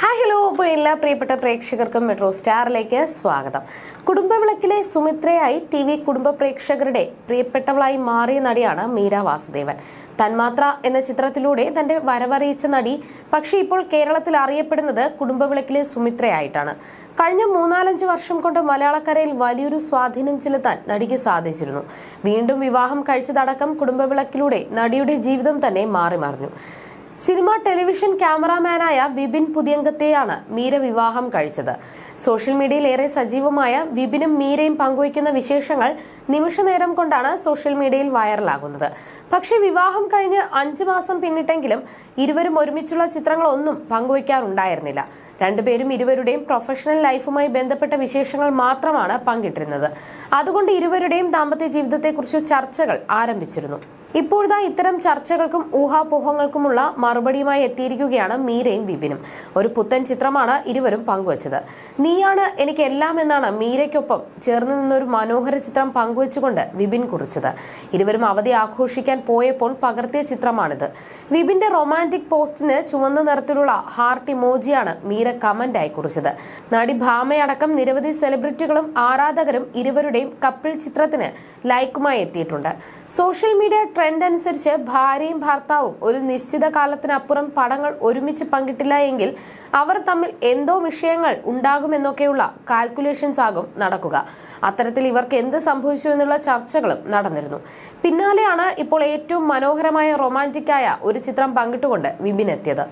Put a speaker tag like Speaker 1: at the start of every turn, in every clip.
Speaker 1: Hi hello. അപ്പോൾ എല്ലാ പ്രിയപ്പെട്ട പ്രേക്ഷകർക്കും മെട്രോ സ്റ്റാറിലേക്ക് സ്വാഗതം. കുടുംബവിളക്കിലെ സുമിത്രയായി ടി വി കുടുംബ പ്രേക്ഷകരുടെ പ്രിയപ്പെട്ടവളായി മാറിയ നടിയാണ് മീര വാസുദേവൻ. തന്മാത്ര എന്ന ചിത്രത്തിലൂടെ തന്റെ വരവറിയിച്ച നടി പക്ഷേ ഇപ്പോൾ കേരളത്തിൽ അറിയപ്പെടുന്നത് കുടുംബവിളക്കിലെ സുമിത്രയായിട്ടാണ്. കഴിഞ്ഞ മൂന്നാലഞ്ച് വർഷം കൊണ്ട് മലയാളക്കരയിൽ വലിയൊരു സ്വാധീനം ചെലുത്താൻ നടിക്ക് സാധിച്ചിരുന്നു. വീണ്ടും വിവാഹം കഴിച്ചതടക്കം കുടുംബവിളക്കിലൂടെ നടിയുടെ ജീവിതം തന്നെ മാറി മറിഞ്ഞു സിനിമ ടെലിവിഷൻ ക്യാമറാമാനായ വിപിൻ പുതിയങ്കത്തെയാണ് മീര വിവാഹം കഴിച്ചത്. സോഷ്യൽ മീഡിയയിൽ ഏറെ സജീവമായ വിപിനും മീരയും പങ്കുവയ്ക്കുന്ന വിശേഷങ്ങൾ നിമിഷനേരം കൊണ്ടാണ് സോഷ്യൽ മീഡിയയിൽ വൈറലാകുന്നത്. പക്ഷേ വിവാഹം കഴിഞ്ഞ് അഞ്ചു മാസം പിന്നിട്ടെങ്കിലും ഇരുവരും ഒരുമിച്ചുള്ള ചിത്രങ്ങളൊന്നും പങ്കുവയ്ക്കാറുണ്ടായിരുന്നില്ല. രണ്ടുപേരും ഇരുവരുടെയും പ്രൊഫഷണൽ ലൈഫുമായി ബന്ധപ്പെട്ട വിശേഷങ്ങൾ മാത്രമാണ് പങ്കിട്ടിരുന്നത്. അതുകൊണ്ട് ഇരുവരുടെയും ദാമ്പത്യ ജീവിതത്തെക്കുറിച്ച് ചർച്ചകൾ ആരംഭിച്ചിരുന്നു. ഇപ്പോഴത്തെ ഇത്തരം ചർച്ചകൾക്കും ഊഹാപോഹങ്ങൾക്കുമുള്ള മറുപടിയുമായി എത്തിയിരിക്കുകയാണ് മീരയും വിപിനും. ഒരു പുത്തൻ ചിത്രമാണ് ഇരുവരും പങ്കുവച്ചത്. നീയാണ് എനിക്ക് എല്ലാം എന്നാണ് മീരയ്ക്കൊപ്പം ചേർന്ന് നിന്നൊരു മനോഹര ചിത്രം പങ്കുവച്ചുകൊണ്ട് വിപിൻ കുറിച്ചത്. ഇരുവരും അവധി ആഘോഷിക്കാൻ പോയപ്പോൾ പകർത്തിയ ചിത്രമാണിത്. വിപിന്റെ റൊമാന്റിക് പോസ്റ്റിന് ചുവന്ന നിറത്തിലുള്ള ഹാർട്ട് ഇമോജിയാണ് മീര കമന്റായി കുറിച്ചത്. നടി ഭാമയടക്കം നിരവധി സെലിബ്രിറ്റികളും ആരാധകരും ഇരുവരുടെയും കപ്പിൾ ചിത്രത്തിന് ലൈക്കുമായി എത്തിയിട്ടുണ്ട്. സോഷ്യൽ മീഡിയ ട്രെൻഡ് അനുസരിച്ച് ഭാര്യയും ഭർത്താവും ഒരു നിശ്ചിത കാലത്തിനപ്പുറം പടങ്ങൾ ഒരുമിച്ച് പങ്കിട്ടില്ല എങ്കിൽ അവർ തമ്മിൽ എന്തോ വിഷയങ്ങൾ ഉണ്ടാകുമെന്നൊക്കെയുള്ള കാൽക്കുലേഷൻസ് ആകും നടക്കുക. അത്തരത്തിൽ ഇവർക്ക് എന്ത് സംഭവിച്ചു എന്നുള്ള ചർച്ചകളും നടന്നിരുന്നു. പിന്നാലെയാണ് ഇപ്പോൾ ഏറ്റവും മനോഹരമായ റൊമാന്റിക്കായ ഒരു ചിത്രം പങ്കിട്ടുകൊണ്ട് വിപിൻ എത്തിയത്.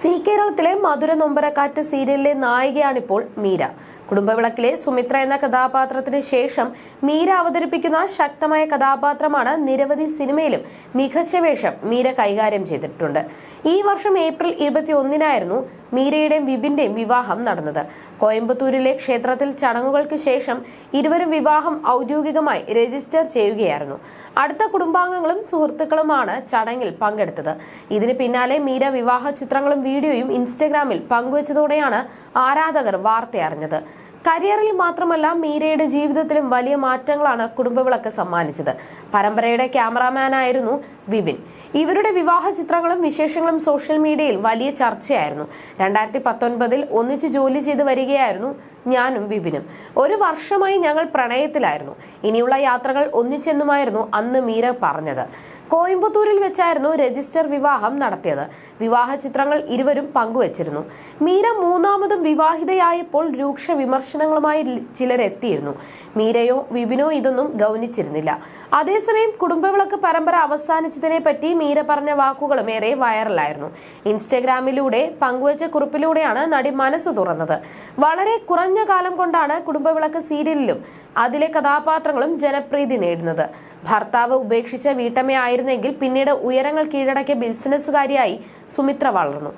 Speaker 1: സി കേരളത്തിലെ മധുര നൊമ്പരക്കാറ്റ് സീരിയലിലെ നായികയാണിപ്പോൾ മീര. കുടുംബവിളക്കിലെ സുമിത്ര എന്ന കഥാപാത്രത്തിന് ശേഷം മീര അവതരിപ്പിക്കുന്ന ശക്തമായ കഥാപാത്രമാണ് നിരവധി സിനിമയിലും മികച്ച വേഷം മീര കൈകാര്യം ചെയ്തിട്ടുണ്ട്. ഈ വർഷം ഏപ്രിൽ ഇരുപത്തി ഒന്നിനായിരുന്നു മീരയുടെയും വിപിന്റെയും വിവാഹം നടന്നത്. കോയമ്പത്തൂരിലെ ക്ഷേത്രത്തിൽ ചടങ്ങുകൾക്ക് ശേഷം ഇരുവരും വിവാഹം ഔദ്യോഗികമായി രജിസ്റ്റർ ചെയ്യുകയായിരുന്നു. അടുത്ത കുടുംബാംഗങ്ങളും സുഹൃത്തുക്കളുമാണ് ചടങ്ങിൽ പങ്കെടുത്തത്. ഇതിന് പിന്നാലെ മീര വിവാഹ ചിത്രങ്ങളും വീഡിയോയും ഇൻസ്റ്റഗ്രാമിൽ പങ്കുവച്ചതോടെയാണ് ആരാധകർ വാർത്തയറിഞ്ഞത് കരിയറിൽ മാത്രമല്ല മീരയുടെ ജീവിതത്തിലും വലിയ മാറ്റങ്ങളാണ് കുടുംബവിളക്ക് സമ്മാനിച്ചത്. പരമ്പരയുടെ ക്യാമറാമാനായിരുന്നു വിപിൻ. ഇവരുടെ വിവാഹ ചിത്രങ്ങളും വിശേഷങ്ങളും സോഷ്യൽ മീഡിയയിൽ വലിയ ചർച്ചയായിരുന്നു. രണ്ടായിരത്തി പത്തൊൻപതിൽ ഒന്നിച്ച് ജോലി ചെയ്ത് വരികയായിരുന്നു ഞാനും വിപിനും. ഒരു വർഷമായി ഞങ്ങൾ പ്രണയത്തിലായിരുന്നു. ഇനിയുള്ള യാത്രകൾ ഒന്നിച്ചെന്നുമായിരുന്നു അന്ന് മീര പറഞ്ഞത്. കോയമ്പത്തൂരിൽ വെച്ചായിരുന്നു രജിസ്റ്റർ വിവാഹം നടത്തിയത്. വിവാഹ ചിത്രങ്ങൾ ഇരുവരും പങ്കുവച്ചിരുന്നു. മീര മൂന്നാമതും വിവാഹിതയായപ്പോൾ രൂക്ഷ വിമർശനങ്ങളുമായി ചിലരെത്തിയിരുന്നു. മീരയോ വിപിനോ ഇതൊന്നും ഗൗനിച്ചിരുന്നില്ല. അതേസമയം കുടുംബവിളക്ക് പരമ്പര അവസാനിച്ചതിനെ പറ്റി മീര പറഞ്ഞ വാക്കുകളും ഏറെ വൈറലായിരുന്നു. ഇൻസ്റ്റഗ്രാമിലൂടെ പങ്കുവച്ച കുറിപ്പിലൂടെയാണ് നടി മനസ്സ് തുറന്നത്. വളരെ കുറഞ്ഞ കാലം കൊണ്ടാണ് കുടുംബവിളക്ക് സീരിയലിലും അതിലെ കഥാപാത്രങ്ങളും ജനപ്രീതി നേടുന്നത്. ഭർത്താവ് ഉപേക്ഷിച്ച വീട്ടമ്മയായിരുന്നെങ്കിൽ പിന്നീട് ഉയരങ്ങൾ കീഴടക്കിയ ബിസിനസ്സുകാരിയായി സുമിത്ര വളർന്നു.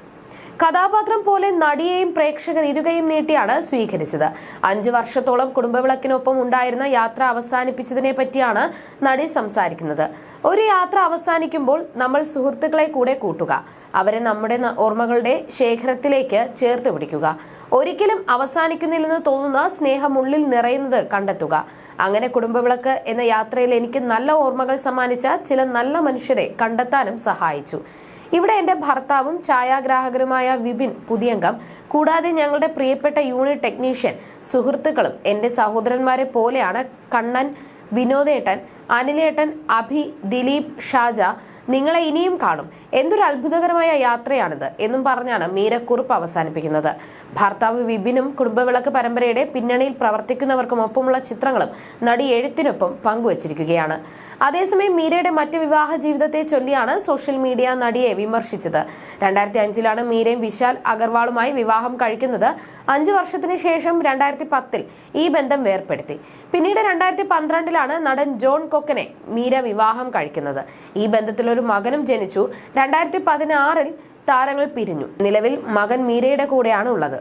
Speaker 1: കഥാപാത്രം പോലെ നടിയെയും പ്രേക്ഷകർ ഇരുകയും നീട്ടിയാണ് സ്വീകരിച്ചത്. അഞ്ചു വർഷത്തോളം കുടുംബവിളക്കിനൊപ്പം ഉണ്ടായിരുന്ന യാത്ര അവസാനിപ്പിച്ചതിനെ പറ്റിയാണ് നടി സംസാരിക്കുന്നത്. ഒരു യാത്ര അവസാനിക്കുമ്പോൾ നമ്മൾ സുഹൃത്തുക്കളെ കൂടെ കൂട്ടുക. അവരെ നമ്മുടെ ഓർമ്മകളുടെ ശേഖരത്തിലേക്ക് ചേർത്ത് പിടിക്കുക. ഒരിക്കലും അവസാനിക്കുന്നില്ലെന്ന് തോന്നുന്ന സ്നേഹമുള്ളിൽ നിറയുന്നത് കണ്ടെത്തുക. അങ്ങനെ കുടുംബവിളക്ക് എന്ന യാത്രയിൽ എനിക്ക് നല്ല ഓർമ്മകൾ സമ്മാനിച്ച ചില നല്ല മനുഷ്യരെ കണ്ടെത്താനും സഹായിച്ചു. ഇവിടെ എന്റെ ഭർത്താവും ഛായാഗ്രാഹകരുമായ വിപിൻ പുതിയംഗം. കൂടാതെ ഞങ്ങളുടെ പ്രിയപ്പെട്ട യൂണിറ്റ് ടെക്നീഷ്യൻ സുഹൃത്തുക്കളും എന്റെ സഹോദരന്മാരെ പോലെയാണ് കണ്ണൻ വിനോദേട്ടൻ അനിലേട്ടൻ അഭി ദിലീപ് ഷാജ നിങ്ങളെ ഇനിയും കാണും. എന്തൊരു അത്ഭുതകരമായ യാത്രയാണിത് എന്നും പറഞ്ഞാണ് മീരക്കുറിപ്പ് അവസാനിപ്പിക്കുന്നത്. ഭർത്താവ് വിപിനും കുടുംബവിളക്ക് പരമ്പരയുടെ പിന്നണിയിൽ പ്രവർത്തിക്കുന്നവർക്കും ഒപ്പമുള്ള ചിത്രങ്ങളും നടി എഴുത്തിനൊപ്പം പങ്കുവച്ചിരിക്കുകയാണ്. അതേസമയം മീരയുടെ മറ്റ് വിവാഹ ജീവിതത്തെ ചൊല്ലിയാണ് സോഷ്യൽ മീഡിയ നടിയെ വിമർശിച്ചത്. രണ്ടായിരത്തി അഞ്ചിലാണ് മീരയും വിശാൽ അഗർവാളുമായി വിവാഹം കഴിക്കുന്നത്. അഞ്ചു വർഷത്തിന് ശേഷം രണ്ടായിരത്തി പത്തിൽ ഈ ബന്ധം വേർപ്പെടുത്തി. പിന്നീട് രണ്ടായിരത്തി പന്ത്രണ്ടിലാണ് നടൻ ജോൺ കൊക്കനെ മീര വിവാഹം കഴിക്കുന്നത്. ഈ ബന്ധത്തിൽ ഒരു മകനും ജനിച്ചു. രണ്ടായിരത്തി പതിനാറിൽ താരങ്ങൾ പിരിഞ്ഞു. നിലവിൽ മകൻ മീരയുടെ കൂടെയാണ് ഉള്ളത്